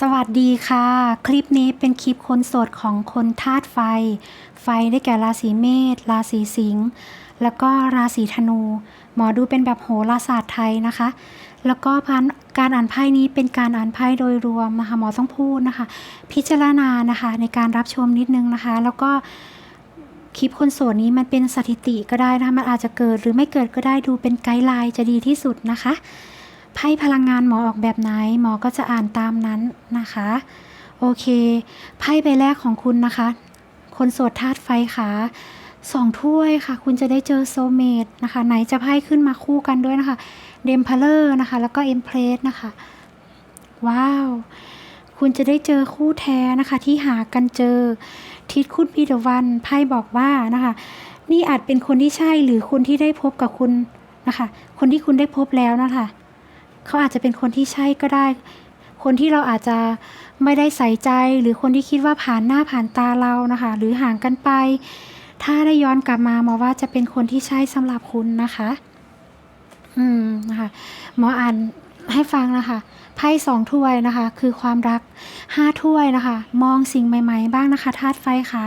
สวัสดีค่ะ คลิปนี้เป็นคลิปคนโสดของคนธาตุไฟ ไฟได้แก่ราศีเมษราศีสิงห์แล้วก็ราศีธนู หมอดูเป็นแบบโหราศาสตร์ไทยนะคะ แล้วก็พันการอ่านไพ่นี้เป็นการอ่านไพ่โดยรวมนะคะหมอต้องพูดนะคะ พิจารณานะคะในการรับชมนิดนึงนะคะ แล้วก็คลิปคนโสดนี้มันเป็นสถิติก็ได้นะคะมันอาจจะเกิดหรือไม่เกิดก็ได้ดูเป็นไกด์ไลน์จะดีที่สุดนะคะ ไพ่พลังงานหมอออกแบบไหนหมอก็จะอ่านตามนั้นนะคะ โอเคไพ่ใบแรกของคุณนะคะ คนโสดธาตุไฟค่ะสองถ้วยค่ะ คุณจะได้เจอโซเมตนะคะ ไหนจะไพ่ขึ้นมาคู่กันด้วยนะคะเดมเพลอร์นะคะ แล้วก็เอ็มเพลสนะคะ ว้าว คุณจะได้เจอคู่แท้นะคะ ที่หากันเจอทิศคุณพีเดวันไพ่บอกว่านะคะ นี่อาจเป็นคนที่ใช่หรือคนที่ได้พบกับคุณนะคะ คนที่คุณได้พบแล้วนะคะ เขาอาจจะเป็นคนที่ใช่ก็ได้ คนที่เราอาจจะไม่ได้ใส่ใจ หรือคนที่คิดว่าผ่านหน้าผ่านตาเรานะคะ หรือห่างกันไป ถ้าได้ย้อนกลับมาหมอว่าจะเป็นคนที่ใช่สำหรับคุณนะคะ อืมนะคะหมออ่านให้ฟังนะคะไพ่สองถ้วยนะคะ คือความรักห้าถ้วยนะคะ มองสิ่งใหม่ ๆ บ้างนะคะธาตุไฟค่ะ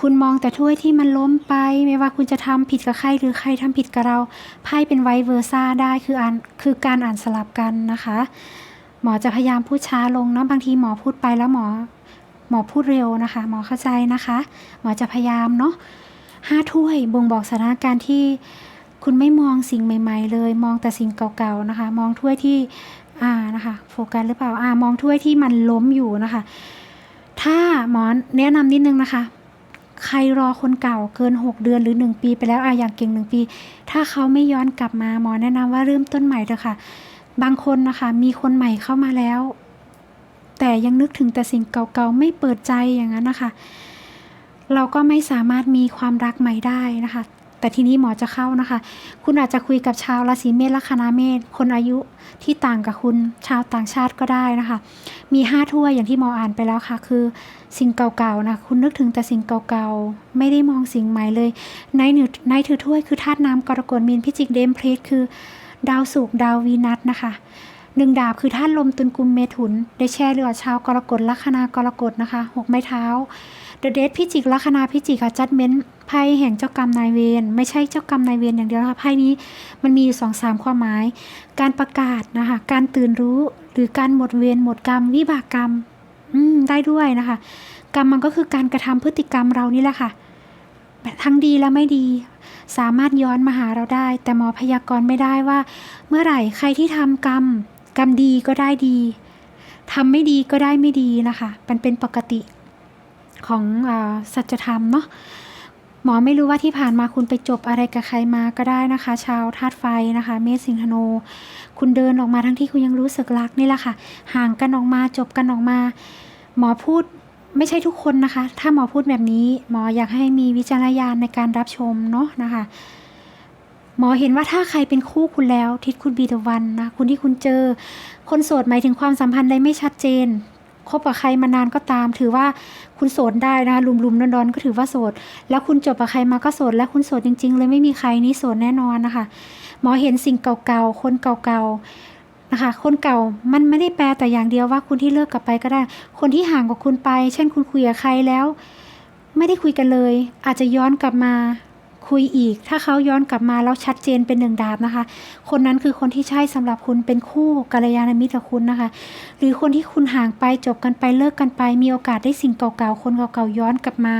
คุณมองแต่ถ้วยที่มันล้มไป ไม่ว่าคุณจะทำผิดกับใครหรือใครทำผิดกับเราไพ่เป็นไวเวอร์ซ่าได้คืออ่านคือการอ่านสลับกันนะคะ หมอจะพยายามพูดช้าลงเนาะบางทีหมอพูดไปแล้วหมอ หมอพูดเร็วนะคะ หมอเข้าใจนะคะ หมอจะพยายามเนาะห้าถ้วยบ่งบอกสถานการณ์ที่คุณไม่มองสิ่งใหม่ ๆ เลย มองแต่สิ่งเก่าๆนะคะ มองถ้วยที่อ่านะคะโฟกัสหรือเปล่าอ่ามองถ้วยที่มันล้มอยู่นะคะ ถ้าหมอแนะนำนิดนึงนะคะ ใครรอคนเก่าเกิน 6 เดือนหรือ 1 ปีไปแล้วอะอย่างเก่ง 1 ปี ถ้าเขาไม่ย้อนกลับมาหมอแนะนำว่าเริ่มต้นใหม่เถอะค่ะ บางคนนะคะมีคนใหม่เข้ามาแล้ว แต่ยังนึกถึงแต่สิ่งเก่าๆไม่เปิดใจอย่างนั้นนะคะ เราก็ไม่สามารถมีความรักใหม่ได้นะคะ แต่ทีนี้หมอจะเข้านะคะ คุณอาจจะคุยกับชาวราศีเมษลัคนาเมษคนอายุที่ต่างกับคุณชาวต่างชาติก็ได้นะคะ มีห้าถ้วยอย่างที่หมออ่านไปแล้วค่ะ คือสิ่งเก่าๆนะคุณนึกถึงแต่สิ่งเก่าๆ ไม่ได้มองสิ่งใหม่เลยในหนึ่งในถือถ้วยคือธาตุน้ำกรกฎมีนพิจิกเดมเพลทคือ ดาวศุกร์ดาววีนัสนะคะหนึ่งดาบคือธาตุลมตุลกุมเมถุน ได้แช่เรือชาวกรกฎลัคนากรกฎนะคะหกไม้เท้าเดอะเดทพิจิกลัคนาพิจิกค่ะจัดเม้น ไพ่แห่งเจ้ากรรมนายเวรไม่ใช่เจ้ากรรมนายเวรอย่างเดียวนะคะไพ่นี้มันมีอยู่สองสามความหมาย การประกาศนะคะการตื่นรู้หรือการหมดเวรหมดกรรม วิบากกรรมอืมได้ด้วยนะคะ กรรมมันก็คือการกระทำพฤติกรรมเรานี่แหละค่ะทั้งดีและไม่ดี สามารถย้อนมาหาเราได้ แต่หมอพยากรณ์ไม่ได้ว่า เมื่อไหร่ใครที่ทำกรรม กรรมดีก็ได้ดีทำไม่ดีก็ได้ไม่ดีนะคะมันเป็นปกติของอสัจธรรมเนาะ หมอไม่รู้ว่าที่ผ่านมาคุณไปจบอะไรกับใครมาก็ได้นะคะ ชาวธาตุไฟนะคะ เมษสิงหโนคุณเดินออกมาทั้งที่คุณยังรู้สึกรักนี่แหละค่ะ ห่างกันออกมาจบกันออกมา หมอพูดไม่ใช่ทุกคนนะคะ ถ้าหมอพูดแบบนี้หมออยากให้มีวิจารณญาณในการรับชมเนาะนะคะ หมอเห็นว่าถ้าใครเป็นคู่คุณแล้วทิศคุณบีตะวันนะคุณที่คุณเจอ คนโสดหมายถึงความสัมพันธ์ใดไม่ชัดเจน คบกับใครมานานก็ตาม ถือว่าคุณโสดได้นะคะลุมๆดอนๆก็ถือว่าโสด แล้วคุณจบกับใครมาก็โสด และคุณโสดจริง ๆ เลยไม่มีใครนี่โสดแน่นอนนะคะ หมอเห็นสิ่งเก่าๆ คนเก่าๆนะคะ คนเก่ามันไม่ได้แปลแต่อย่างเดียวว่าคุณที่เลิกกับไปก็ได้ คนที่ห่างกับคุณไป เช่นคุณคุยกับใครแล้ว ไม่ได้คุยกันเลย อาจจะย้อนกลับมา คุยอีก ถ้าเขาย้อนกลับมาแล้วชัดเจนเป็นหนึ่งดาบนะคะ คนนั้นคือคนที่ใช่สำหรับคุณเป็นคู่กัลยาณมิตรกับคุณนะคะ หรือคนที่คุณห่างไปจบกันไปเลิกกันไป มีโอกาสได้สิ่งเก่าๆคนเก่าๆย้อนกลับมา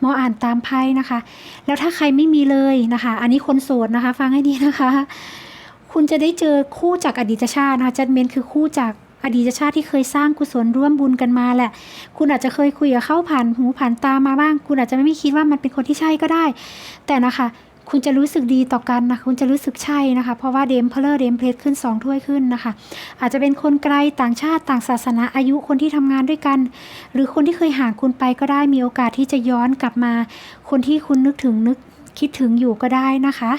หมออ่านตามไพ่นะคะ แล้วถ้าใครไม่มีเลยนะคะ อันนี้คนโสดนะคะ ฟังให้ดีนะคะ คุณจะได้เจอคู่จากอดีตชาตินะคะจัดเมนคือคู่จาก อดีตชาติที่เคยสร้างกุศลร่วมบุญกันมาแหละ คุณอาจจะเคยคุยกับเขาผ่านหูผ่านตามาบ้าง คุณอาจจะไม่คิดว่ามันเป็นคนที่ใช่ก็ได้ แต่นะคะคุณจะรู้สึกดีต่อกันนะคุณจะรู้สึกใช่นะคะ เพราะว่าเดมเพลอร์เดมเพลสขึ้นสองถ้วยขึ้นนะคะ อาจจะเป็นคนไกลต่างชาติต่างศาสนาอายุคนที่ทำงานด้วยกัน หรือคนที่เคยห่างคุณไปก็ได้มีโอกาสที่จะย้อนกลับมา คนที่คุณนึกถึงนึกคิดถึงอยู่ก็ได้นะคะ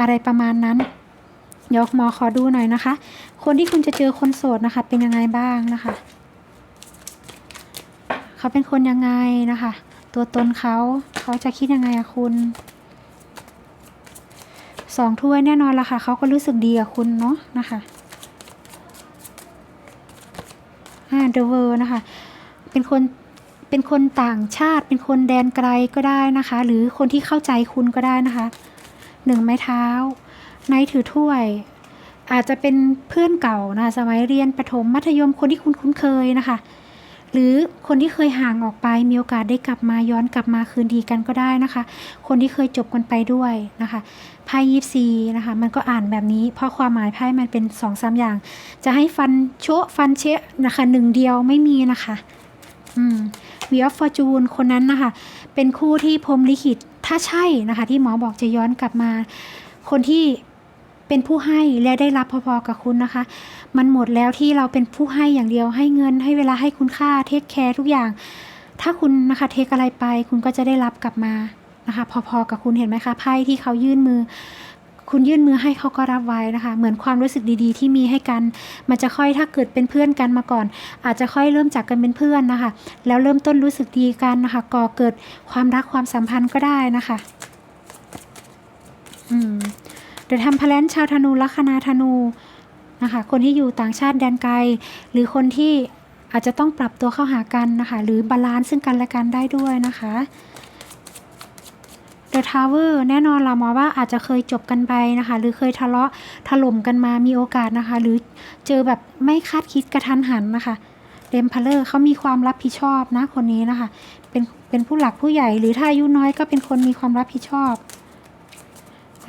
อะไรประมาณนั้นเดี๋ยวหมอขอดูหน่อยนะคะ คนที่คุณจะเจอคนโสดนะคะ เป็นยังไงบ้างนะคะ เขาเป็นคนยังไงนะคะ ตัวตนเขาเขาจะคิดยังไงอะคุณสองถ้วยแน่นอนละค่ะเขาก็รู้สึกดีกับคุณเนาะนะคะอ่า The World นะคะ เป็นคนเป็นคนต่างชาติ เป็นคนแดนไกลก็ได้นะคะ หรือคนที่เข้าใจคุณก็ได้นะคะหนึ่งไม้เท้าไนท์ถือถ้วย อาจจะเป็นเพื่อนเก่านะสมัยเรียนประถมมัธยมคนที่คุณคุ้นเคยนะคะ หรือคนที่เคยห่างออกไปมีโอกาสได้กลับมาย้อนกลับมาคืนดีกันก็ได้นะคะ คนที่เคยจบกันไปด้วยนะคะไพ่ยิปซีนะคะ มันก็อ่านแบบนี้ เพราะความหมายไพ่มันเป็นสองสามอย่าง จะให้ฟันโชะฟันเชะนะคะหนึ่งเดียวไม่มีนะคะอืมวีออฟฟอร์จูนคนนั้นนะคะ เป็นคู่ที่พรหมลิขิตถ้าใช่นะคะ ที่หมอบอกจะย้อนกลับมา คนที่ เป็นผู้ให้และได้รับพอๆกับคุณนะคะ มันหมดแล้วที่เราเป็นผู้ให้อย่างเดียวให้เงินให้เวลาให้คุณค่าเทคแคร์ทุกอย่าง ถ้าคุณนะคะเทคอะไรไป คุณก็จะได้รับกลับมานะคะ พอๆกับคุณเห็นไหมคะไพ่ที่เขายื่นมือ คุณยื่นมือให้เขาก็รับไว้นะคะ เหมือนความรู้สึกดีๆ ที่มีให้กัน มันจะค่อยถ้าเกิดเป็นเพื่อนกันมาก่อน อาจจะค่อยเริ่มจากกันเป็นเพื่อนนะคะ แล้วเริ่มต้นรู้สึกดีกันนะคะก่อเกิดความรักความสัมพันธ์ก็ได้นะคะ อืม เดี๋ยทำพลันชาวธนูลัคนาธนูนะคะ คนที่อยู่ต่างชาติแดนไกล หรือคนที่อาจจะต้องปรับตัวเข้าหากันนะคะ หรือบาลานซ์ซึ่งกันและกันได้ด้วยนะคะ The Tower แน่นอนเรามองว่าอาจจะเคยจบกันไปนะคะ หรือเคยทะเลาะถล่มกันมามีโอกาสนะคะ หรือเจอแบบไม่คาดคิดกระทันหันนะคะเดมพลเลอร์เขามีความรับผิดชอบนะคนนี้นะคะ เป็นเป็นผู้หลักผู้ใหญ่หรือถ้าอายุน้อยก็เป็นคนมีความรับผิดชอบ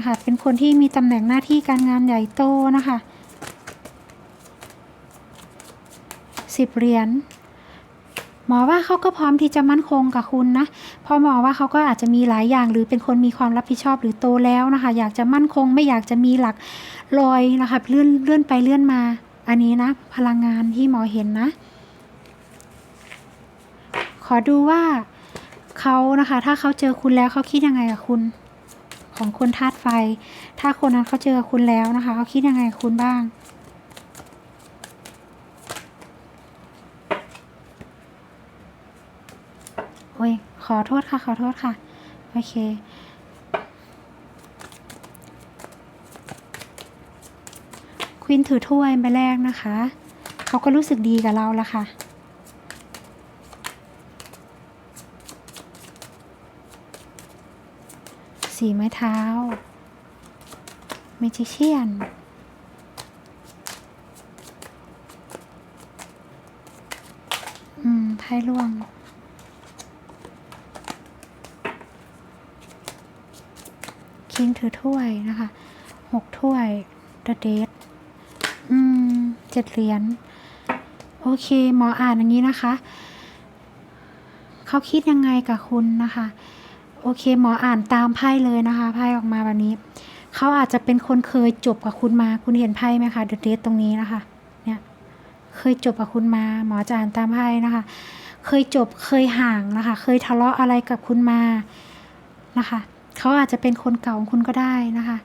นะคะ เป็นคนที่มีตำแหน่งหน้าที่การงานใหญ่โตนะคะสิบเหรียญหมอว่าเขาก็พร้อมที่จะมั่นคงกับคุณนะพราะหมอว่าเขาก็อาจจะมีหลายอย่าง หรือเป็นคนมีความรับผิดชอบหรือโตแล้วนะคะ อยากจะมั่นคงไม่อยากจะมีหลักลอยนะคะเลื่อนเลื่อนไปเลื่อนมา อันนี้นะ พลังงานที่หมอเห็นนะ ขอดูว่าเขานะคะ ถ้าเขาเจอคุณแล้วเขาคิดยังไงกับคุณ ของคนธาตุไฟ ถ้าคนนั้นเขาเจอคุณแล้วนะคะเขาคิดยังไงคุณบ้าง โอ้ย ขอโทษค่ะ ขอโทษค่ะ โอเคควินถือถ้วยใบแรกนะคะ เขาก็รู้สึกดีกับเราละค่ะ สีไม้เท้าเมจิเชียนอืมไพ่ร่วงคิงถือถ้วยนะคะหกถ้วยเดเดทอืมเจ็ดเหรียญโอเค หมออ่านอย่างนี้นะคะ เขาคิดยังไงกับคุณนะคะ โอเค หมออ่านตามไพ่เลยนะคะไพ่ออกมาแบบนี้ เขาอาจจะเป็นคนเคยจบกับคุณมา คุณเห็นไพ่ไหมคะเดอะเดทตรงนี้นะคะ เนี่ย เคยจบกับคุณมา หมอจะอ่านตามไพ่นะคะ เคยจบเคยห่างนะคะ เคยทะเลาะอะไรกับคุณมานะคะ เขาอาจจะเป็นคนเก่าของคุณก็ได้นะคะ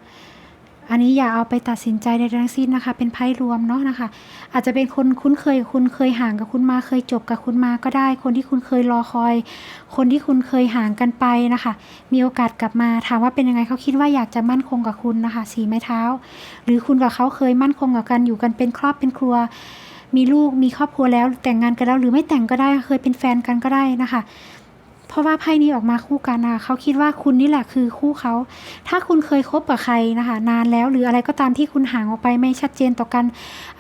อันนี้อย่าเอาไปตัดสินใจใดทั้งสิ้นนะคะ เป็นไพ่รวมเนาะนะคะ อาจจะเป็นคนคุ้นเคยคุณเคยห่างกับคุณมาเคยจบกับคุณมาก็ได้ คนที่คุณเคยรอคอย คนที่คุณเคยห่างกันไปนะคะ มีโอกาสกลับมาถามว่าเป็นยังไงเขาคิดว่าอยากจะมั่นคงกับคุณนะคะสีไม้เท้า หรือคุณกับเขาเคยมั่นคงกับกันอยู่กันเป็นครอบเป็นครัวมีลูกมีครอบครัวแล้วแต่งงานกันแล้วหรือไม่แต่งก็ได้เคยเป็นแฟนกันก็ได้นะคะ เพราะว่าไพ่นี้ออกมาคู่กันนะคะเขาคิดว่าคุณนี่แหละคือคู่เขา ถ้าคุณเคยคบกับใครนะคะ นานแล้วหรืออะไรก็ตามที่คุณห่างออกไปไม่ชัดเจนต่อกัน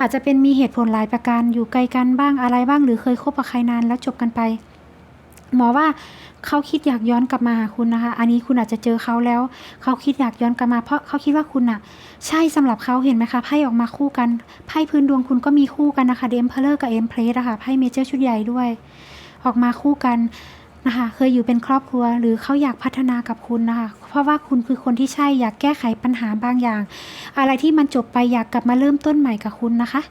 อาจจะเป็นมีเหตุผลหลายประการอยู่ไกลกันบ้างอะไรบ้าง หรือเคยคบกับใครนานแล้วจบกันไป หมอว่าเขาคิดอยากย้อนกลับมาหาคุณนะคะ อันนี้คุณอาจจะเจอเขาแล้ว เขาคิดอยากย้อนกลับมา เพราะเขาคิดว่าคุณอะใช่สำหรับเขาเห็นไหมคะไพ่ออกมาคู่กันไพ่พื้นดวงคุณก็มีคู่กันนะคะเดมเพลเลอร์กับเอ็มเพลสอะค่ะไพ่เมเจอร์ชุดใหญ่ด้วย ออกมาคู่กัน นะคะเคยอยู่เป็นครอบครัวหรือเขาอยากพัฒนากับคุณนะคะ เพราะว่าคุณคือคนที่ใช่อยากแก้ไขปัญหาบางอย่าง อะไรที่มันจบไปอยากกลับมาเริ่มต้นใหม่กับคุณนะคะ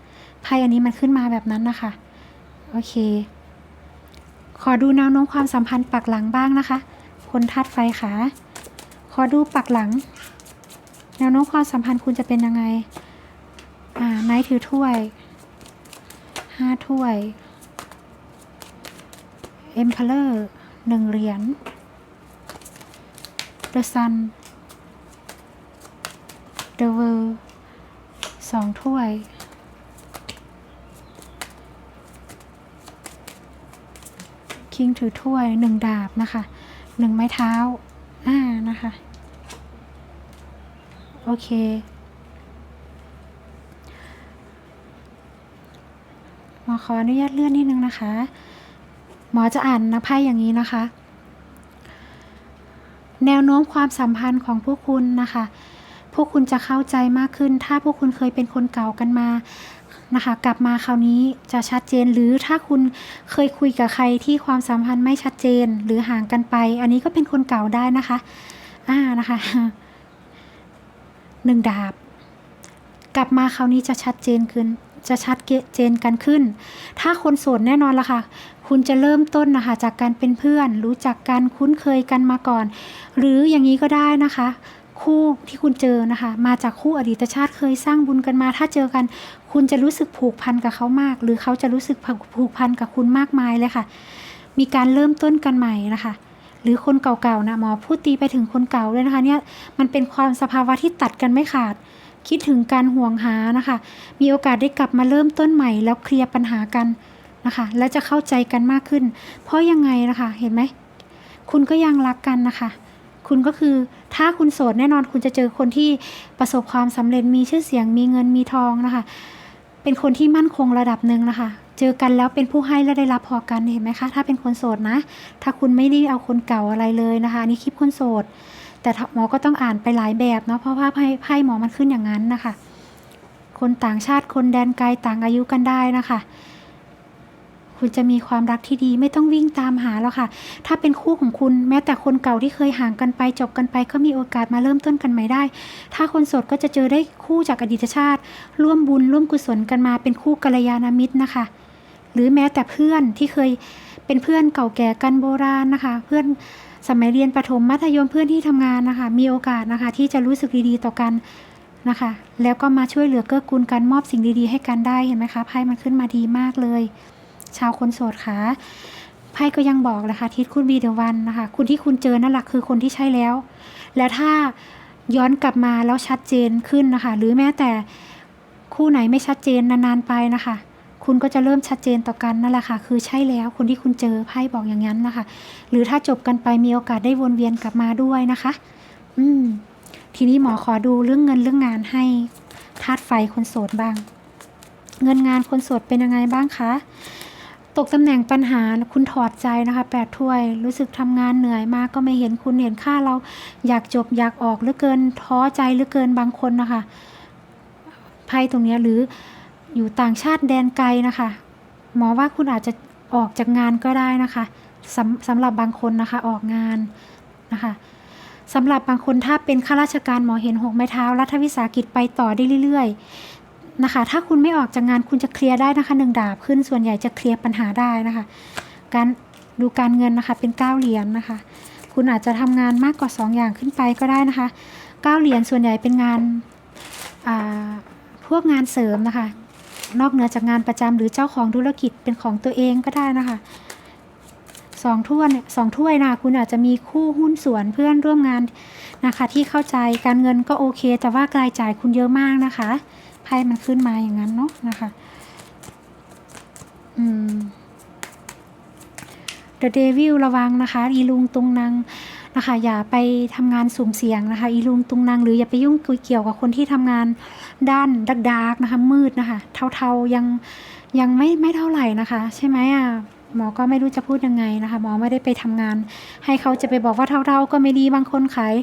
ไพ่อันนี้มันขึ้นมาแบบนั้นนะคะโอเค ขอดูแนวโน้มความสัมพันธ์ปักหลังบ้างนะคะ คนธาตุไฟค่ะขอดูปักหลัง แนวโน้มความสัมพันธ์คุณจะเป็นยังไงอ่าไนท์ถือถ้วยห้าถ้วยเอ็มพลเลอร์ หนึ่งเหรียญ The Sun The World สองถ้วย คิงถือถ้วยหนึ่งดาบนะคะหนึ่งไม้เท้า อ่า นะคะ โอเคมอขออนุญาตเลื่อนนิดนึงนะคะ หมอจะอ่านนะไพ่อย่างนี้นะคะ แนวโน้มความสัมพันธ์ของพวกคุณนะคะ พวกคุณจะเข้าใจมากขึ้น ถ้าพวกคุณเคยเป็นคนเก่ากันมานะคะกลับมาคราวนี้จะชัดเจนหรือถ้าคุณเคยคุยกับใครที่ความสัมพันธ์ไม่ชัดเจนหรือห่างกันไป อันนี้ก็เป็นคนเก่าได้นะคะอ่านะคะหนึ่งดาบ กลับมาคราวนี้จะชัดเจนขึ้น จะชัดเจนกันขึ้น ถ้าคนโสดแน่นอนละค่ะ คุณจะเริ่มต้นนะคะจากการเป็นเพื่อน รู้จักกันคุ้นเคยกันมาก่อน หรืออย่างนี้ก็ได้นะคะคู่ที่คุณเจอนะคะ มาจากคู่อดีตชาติเคยสร้างบุญกันมา ถ้าเจอกัน คุณจะรู้สึกผูกพันกับเขามาก หรือเขาจะรู้สึกผูกพันกับคุณมากมายเลยค่ะ มีการเริ่มต้นกันใหม่นะคะ หรือคนเก่าๆนะหมอพูดตีไปถึงคนเก่าเลยนะคะเนี่ยมันเป็นความสภาวะที่ตัดกันไม่ขาด คิดถึงการห่วงหานะคะ มีโอกาสได้กลับมาเริ่มต้นใหม่ แล้วเคลียร์ปัญหากันนะคะ แล้วจะเข้าใจกันมากขึ้น เพราะยังไงนะคะ เห็นไหม คุณก็ยังรักกันนะคะ คุณก็คือถ้าคุณโสดแน่นอนคุณจะเจอคนที่ประสบความสำเร็จมีชื่อเสียงมีเงินมีทองนะคะ เป็นคนที่มั่นคงระดับหนึ่งนะคะ เจอกันแล้วเป็นผู้ให้และได้รับพอกันเห็นไหมคะ ถ้าเป็นคนโสดนะ ถ้าคุณไม่ได้เอาคนเก่าอะไรเลยนะคะอันนี่คลิปคนโสด แต่หมอก็ต้องอ่านไปหลายแบบเนาะเพราะว่าไพ่ไพ่หมอมันขึ้นอย่างนั้นนะคะ คนต่างชาติคนแดนไกลต่างอายุกันได้นะคะ คุณจะมีความรักที่ดีไม่ต้องวิ่งตามหาแล้วค่ะ ถ้าเป็นคู่ของคุณแม้แต่คนเก่าที่เคยห่างกันไปจบกันไป ก็มีโอกาสมาเริ่มต้นกันใหม่ได้ ถ้าคนโสดก็จะเจอได้คู่จากอดีตชาติ ร่วมบุญร่วมกุศลกันมาเป็นคู่กัลยาณมิตรนะคะ หรือแม้แต่เพื่อนที่เคยเป็นเพื่อนเก่าแก่กันโบราณนะคะ เพื่อน สมัยเรียนประถมมัธยมเพื่อนที่ทำงานนะคะ มีโอกาสนะคะ ที่จะรู้สึกดีๆต่อกันนะคะ แล้วก็มาช่วยเหลือเกื้อกูลกันมอบสิ่งดีๆ ให้กันได้เห็นไหมคะไพ่มันขึ้นมาดีมากเลย ชาวคนโสดคะไพ่ก็ยังบอกเลยค่ะทิศคุณบีเดวันนะคะคุณที่คุณเจอนั่นแหละคือคนที่ใช่แล้ว แล้วถ้าย้อนกลับมาแล้วชัดเจนขึ้นนะคะ หรือแม้แต่คู่ไหนไม่ชัดเจนนานๆไปนะคะ คุณก็จะเริ่มชัดเจนต่อกันนั่นแหละค่ะ คือใช่แล้วคนที่คุณเจอไพ่บอกอย่างนั้นนะคะ หรือถ้าจบกันไปมีโอกาสได้วนเวียนกลับมาด้วยนะคะ อืม ทีนี้หมอขอดูเรื่องเงินเรื่องงานให้ธาตุไฟคนโสดบ้าง เงินงานคนโสดเป็นยังไงบ้างคะตกตำแหน่งปัญหาคุณถอดใจนะคะแปดถ้วย รู้สึกทำงานเหนื่อยมากก็ไม่เห็นคุณเห็นค่าเราอยากจบอยากออกเหลือเกินท้อใจเหลือเกินบางคนนะคะไพ่ตรงนี้หรือ อยู่ต่างชาติแดนไกลนะคะ หมอว่าคุณอาจจะออกจากงานก็ได้นะคะสำสำหรับบางคนนะคะออกงานนะคะสำหรับบางคนถ้าเป็นข้าราชการหมอเห็นหกไม้เท้า รัฐวิสาหกิจไปต่อได้เรื่อยๆนะคะ ถ้าคุณไม่ออกจากงานคุณจะเคลียร์ได้นะคะหนึ่งดาบขึ้นส่วนใหญ่จะเคลียร์ปัญหาได้นะคะ การดูการเงินนะคะเป็นเก้าเหรียญนะคะ คุณอาจจะทำงานมากกว่าสองอย่างขึ้นไปก็ได้นะคะเก้าเหรียญส่วนใหญ่เป็นงานพวกงานเสริมนะคะ นอกเหนือจากงานประจำหรือเจ้าของธุรกิจเป็นของตัวเองก็ได้นะคะสองถ้วยสองถ้วยนะคุณอาจจะมีคู่หุ้นส่วนเพื่อนร่วมงานนะคะ ที่เข้าใจการเงินก็โอเค แต่ว่ารายจ่ายคุณเยอะมากนะคะไพ่มันขึ้นมาอย่างนั้นเนาะนะคะอืม The Devil ระวังนะคะ อีลุงตุงนางนะคะ อย่าไปทำงานสุ่มเสี่ยงนะคะ อีลุงตุงนางหรืออย่าไปยุ่งเกี่ยวกับคนที่ทำงาน ด้านดักดากนะคะ มืดนะคะ เทาๆยังยังไม่ไม่เท่าไหร่นะคะ ใช่ไหมอะหมอก็ไม่รู้จะพูดยังไงนะคะ หมอไม่ได้ไปทำงาน ให้เขาจะไปบอกว่าเท่าๆก็ไม่ดีบางคนขาย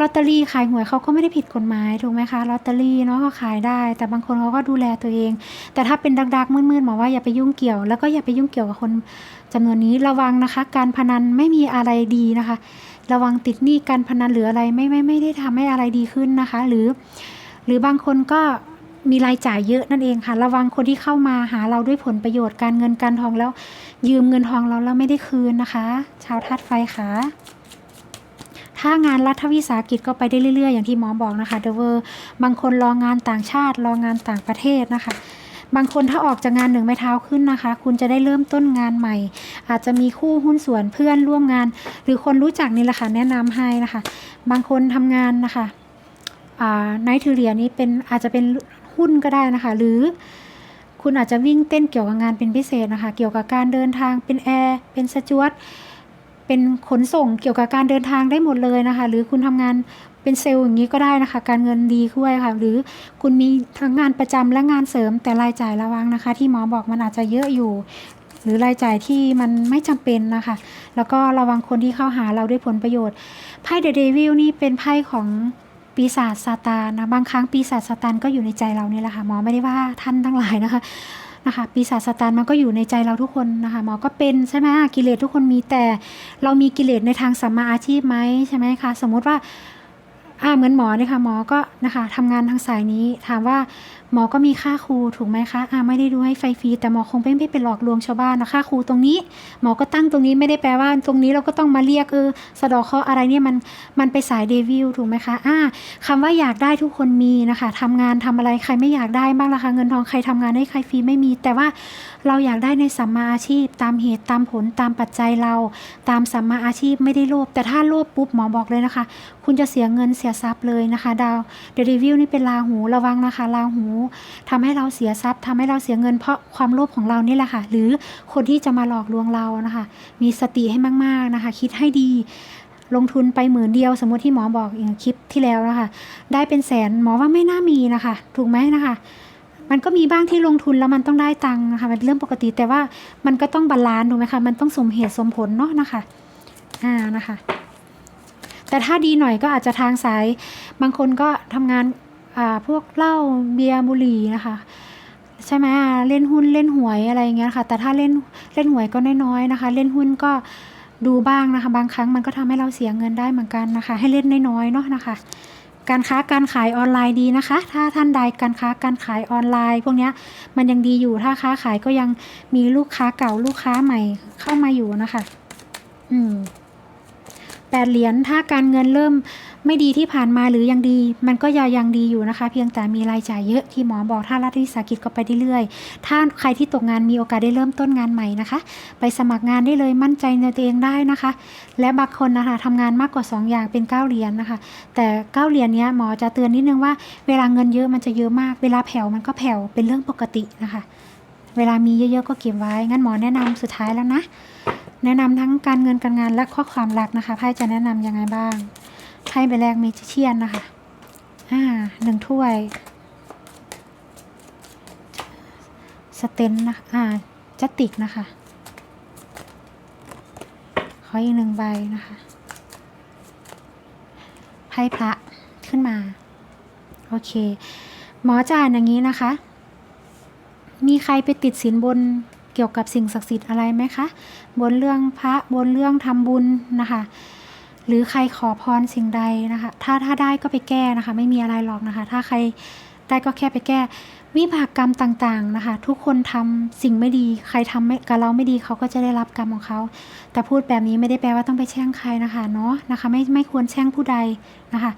ลอตเตอรี่ขายหวยเขาก็ไม่ได้ผิดกฎหมายถูกไหมคะลอตเตอรี่เนาะก็ขายได้ แต่บางคนเขาก็ดูแลตัวเอง แต่ถ้าเป็นดักๆมืดๆหมอว่าอย่าไปยุ่งเกี่ยว แล้วก็อย่าไปยุ่งเกี่ยวกับคนจำนวนนี้ระวังนะคะ การพนันไม่มีอะไรดีนะคะ ระวังติดหนี้การพนันหรืออะไรไม่ไม่ไม่ได้ทำให้อะไรดีขึ้นนะคะ หรือ หรือบางคนก็มีรายจ่ายเยอะนั่นเองค่ะ ระวังคนที่เข้ามาหาเราด้วยผลประโยชน์การเงินการทองแล้ว ยืมเงินทองเราแล้วไม่ได้คืนนะคะ ชาวธาตุไฟค่ะถ้างานรัฐวิสาหกิจก็ไปได้เรื่อยๆ อย่างที่หมอบอกนะคะเดเวอร์บางคนรองานต่างชาติ รองานต่างประเทศนะคะ บางคนถ้าออกจากงานหนึ่งไม้เท้าขึ้นนะคะ คุณจะได้เริ่มต้นงานใหม่ อาจจะมีคู่หุ้นส่วนเพื่อนร่วมงาน หรือคนรู้จักนี่แหละค่ะแนะนำให้นะคะ บางคนทำงานนะคะ ไนท์เทเรียนี้เป็นอาจจะเป็นหุ้นก็ได้นะคะ หรือคุณอาจจะวิ่งเต้นเกี่ยวกับงานเป็นพิเศษนะคะ เกี่ยวกับการเดินทางเป็นแอร์เป็นสจวตเป็นขนส่งเกี่ยวกับการเดินทางได้หมดเลยนะคะ หรือคุณทำงานเป็นเซลล์อย่างนี้ก็ได้นะคะ การเงินดีด้วยค่ะ หรือคุณมีทั้งงานประจำและงานเสริมแต่รายจ่ายระวังนะคะ ที่หมอบอกมันอาจจะเยอะอยู่ หรือรายจ่ายที่มันไม่จำเป็นนะคะ แล้วก็ระวังคนที่เข้าหาเราด้วยผลประโยชน์ไพ่เดอะเดวิลนี่เป็นไพ่ของ ปีศาจซาตานนะบางครั้งปีศาจซาตานก็อยู่ในใจเราเนี่ยแหละค่ะหมอไม่ได้ว่าท่านทั้งหลายนะคะนะคะปีศาจซาตานมันก็อยู่ในใจเราทุกคนนะคะหมอก็เป็นใช่ไหมกิเลสทุกคนมีแต่เรามีกิเลสในทางสัมมาอาชีพไหมใช่ไหมคะสมมติว่า อ่าเหมือนหมอเนี่ยค่ะหมอก็นะคะทำงานทางสายนี้ ถามว่าหมอก็มีค่าครูถูกไหมคะอ่าไม่ได้ดูให้ไฟฟรีแต่หมอคงไม่ไม่ไปหลอกลวงชาวบ้านนะค่าครูตรงนี้ หมอก็ตั้งตรงนี้ไม่ได้แปลว่า ตรงนี้เราก็ต้องมาเรียกเออสะดอกเคราอะไรเนี่ยมันมันไปสายเดวิลถูกไหมคะอ่าคำว่าอยากได้ทุกคนมีนะคะทำงานทำอะไรใครไม่อยากได้บ้างล่ะคะเงินทองใครทำงานให้ใครฟรีไม่มี แต่ว่า เราอยากได้ในสัมมาอาชีพ ตามเหตุตามผลตามปัจจัยเรา ตามสัมมาอาชีพไม่ได้โลภแต่ถ้าโลภปุ๊บหมอบอกเลยนะคะ คุณจะเสียเงินเสียทรัพย์เลยนะคะ ดาวเดลิวิวนี่เป็นลาหูระวังนะคะลาหูทำให้เราเสียทรัพย์ทำให้เราเสียเงินเพราะความโลภของเรานี่แหละค่ะ หรือคนที่จะมาหลอกลวงเรานะคะ มีสติให้มากๆนะคะ คิดให้ดีลงทุนไปหมื่นเดียวสมมติที่หมอบอกอย่างคลิปที่แล้วนะคะ ได้เป็นแสนหมอว่าไม่น่ามีนะคะ ถูกไหมนะคะ มันก็มีบ้างที่ลงทุนแล้วมันต้องได้ตังค์นะคะมันเป็นเรื่องปกติแต่ว่ามันก็ต้องบาลานซ์ถูกไหมคะมันต้องสมเหตุสมผลเนาะนะคะอ่านะคะ แต่ถ้าดีหน่อยก็อาจจะทางสายบางคนก็ทำงานอ่าพวกเหล้าเบียร์บุหรี่นะคะใช่ไหมเล่นหุ้นเล่นหวยอะไรอย่างเงี้ยค่ะ แต่ถ้าเล่นเล่นหวยก็น้อยๆนะคะ เล่นหุ้นก็ดูบ้างนะคะ บางครั้งมันก็ทำให้เราเสียเงินได้เหมือนกันนะคะ ให้เล่นน้อยๆเนาะนะคะ การค้าการขายออนไลน์ดีนะคะ ถ้าท่านใดการค้าการขายออนไลน์ พวกนี้มันยังดีอยู่ถ้าค้าขายก็ยังมีลูกค้าเก่าลูกค้าใหม่เข้ามาอยู่นะคะ อืม แปดเหรียญถ้าการเงินเริ่มไม่ดีที่ผ่านมาหรือยังดี มันก็ยังยังดีอยู่นะคะ เพียงแต่มีรายจ่ายเยอะที่หมอบอกถ้ารัฐวิสาหกิจก็ไปเรื่อยๆถ้าใครที่ตกงานมีโอกาสได้เริ่มต้นงานใหม่นะคะ ไปสมัครงานได้เลยมั่นใจในตัวเองได้นะคะ และบางคนนะคะทำงานมากกว่า 2 อย่างเป็น 9เหรียญนะคะ แต่ 9เหรียญเนี้ยหมอจะเตือนนิดนึงว่าเวลาเงินเยอะมันจะเยอะมาก เวลาแผ่วมันก็แผ่วเป็นเรื่องปกตินะคะ เวลามีเยอะๆก็เก็บไว้งั้นหมอแนะนำสุดท้ายแล้วนะ แนะนำทั้งการเงินการงานและข้อความรักนะคะไพ่จะแนะนำยังไงบ้างไพ่ใบแรกมจิเชียนนะคะอ่าหนึ่งถ้วยสเตนนะคะอ่าจัตติกนะคะขออีกหนึ่งใบนะคะไพ่พระขึ้นมา โอเค หมอจะอ่านอย่างนี้นะคะ มีใครไปติดสินบน เกี่ยวกับสิ่งศักดิ์สิทธิ์อะไรไหมคะ บนเรื่องพระบนเรื่องทำบุญนะคะ หรือใครขอพรสิ่งใดนะคะ ถ้าถ้าได้ก็ไปแก้นะคะ ไม่มีอะไรหรอกนะคะ ถ้าใครได้ก็แค่ไปแก้ วิบากกรรมต่างๆนะคะ ทุกคนทำสิ่งไม่ดี ใครทำกับเราไม่ดีเขาก็จะได้รับกรรมของเขา แต่พูดแบบนี้ไม่ได้แปลว่าต้องไปแช่งใครนะคะเนาะนะคะ ไม่ไม่ควรแช่งผู้ใดนะคะ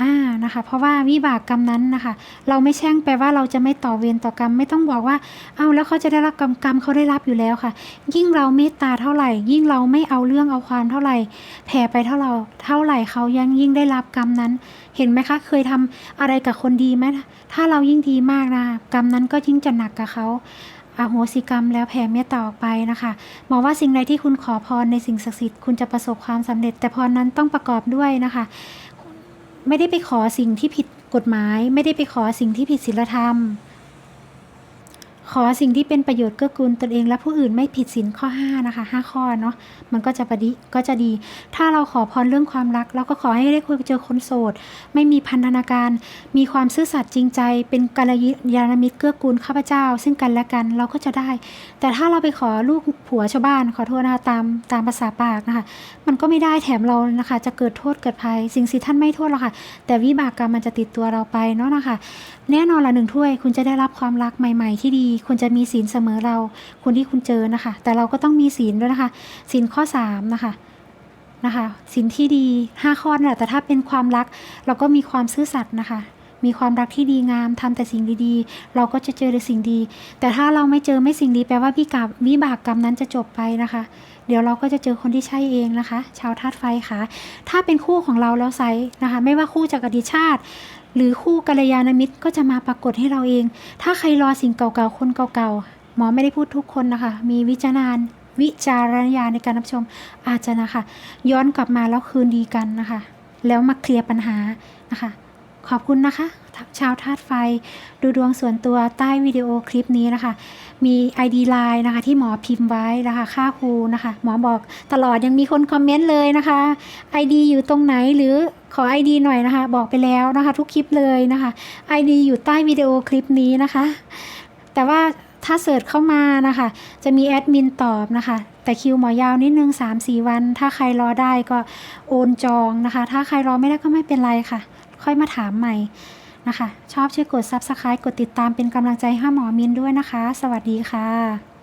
อ่านะคะ เพราะว่าวิบากกรรมนั้นนะคะ เราไม่แช่งแปลว่าเราจะไม่ต่อเวรต่อกรรมไม่ต้องบอกว่า เอาแล้วเขาจะได้รับกรรมกรรมเขาได้รับอยู่แล้วค่ะ ยิ่งเราเมตตาเท่าไหร่ ยิ่งเราไม่เอาเรื่องเอาความเท่าไหร่ แผ่ไปเท่าเราเท่าไหร่เขายังยิ่งได้รับกรรมนั้น เห็นไหมคะ เคยทำอะไรกับคนดีไหมถ้าเรายิ่งดีมากนะกรรมนั้นก็ยิ่งจะหนักกับเขาอโหสิกรรมแล้วแผ่เมตตาออกไปนะคะหมอว่าสิ่งใดที่คุณขอพรในสิ่งศักดิ์สิทธิ์คุณจะประสบความสำเร็จ แต่พรนั้นต้องประกอบด้วยนะคะ ไม่ได้ไปขอสิ่งที่ผิดกฎหมาย ไม่ได้ไปขอสิ่งที่ผิดศีลธรรม ขอสิ่งที่เป็นประโยชน์เกื้อกูลตนเองและผู้อื่นไม่ผิดศีลข้อ 5 นะคะ 5 ข้อเนาะมันก็จะประดิก็จะดี ถ้าเราขอพรเรื่องความรัก เราก็ขอให้ได้คุยเจอคนโสด ไม่มีพันธนาการ มีความซื่อสัตย์จริงใจ เป็นกัลยาณมิตรเกื้อกูลข้าพเจ้า ซึ่งกันและกันเราก็จะได้ แต่ถ้าเราไปขอลูกผัวชาวบ้านขอโทษนะคะตามตามภาษาปากนะคะมันก็ไม่ได้แถมเรานะคะ จะเกิดโทษเกิดภัย สิ่งสิท่านไม่โทษหรอกค่ะ แต่วิบากกรรมมันจะติดตัวเราไปเนาะนะคะแน่นอนละหนึ่งถ้วย คุณจะได้รับความรักใหม่ ๆ ที่ดี คุณจะมีศีลเสมอเรา คนที่คุณเจอนะคะ แต่เราก็ต้องมีศีลด้วยนะคะศีลข้อสามนะคะนะคะศีลที่ดีห้าข้อนแหละแต่ถ้าเป็นความรักเราก็มีความซื่อสัตย์นะคะมีความรักที่ดีงามทำแต่สิ่งดีๆ เราก็จะเจอแต่สิ่งดี แต่ถ้าเราไม่เจอไม่สิ่งดีแปลว่าวิกรรมวิบากกรรมนั้นจะจบไปนะคะ เดี๋ยวเราก็จะเจอคนที่ใช่เองนะคะ ชาวธาตุไฟค่ะ ถ้าเป็นคู่ของเราแล้วไซส์นะคะ ไม่ว่าคู่จากอดีตชาติ หรือคู่กัลยาณมิตรก็จะมาปรากฏให้เราเอง ถ้าใครรอสิ่งเก่าๆ คนเก่าๆ หมอไม่ได้พูดทุกคนนะคะ มีวิจารณวิจารณญาในการรับชมอาจจะนะคะ ย้อนกลับมาแล้วคืนดีกันนะคะ แล้วมาเคลียร์ปัญหานะคะ ขอบคุณนะคะ ชาวธาตุไฟ ดูดวงส่วนตัวใต้วิดีโอคลิปนี้นะคะ มี ID Line นะคะ ที่หมอพิมพ์ไว้นะคะค่าครูนะคะ หมอบอกตลอดยังมีคนคอมเมนต์เลยนะคะ ID อยู่ตรงไหนหรือขอ ID หน่อยนะคะ บอกไปแล้วนะคะ ทุกคลิปเลยนะคะ ID อยู่ใต้วิดีโอคลิปนี้นะคะ แต่ว่าถ้าเสิร์ชเข้ามานะคะ จะมีแอดมินตอบนะคะ แต่คิวหมอยาวนิดนึง 3-4 วัน ถ้าใครรอได้ก็โอนจองนะคะ ถ้าใครรอไม่ได้ก็ไม่เป็นไรค่ะ ค่อยมาถามใหม่นะคะ ชอบช่วยกด Subscribe กดติดตามเป็นกำลังใจให้หมอมินด้วยนะคะ สวัสดีค่ะ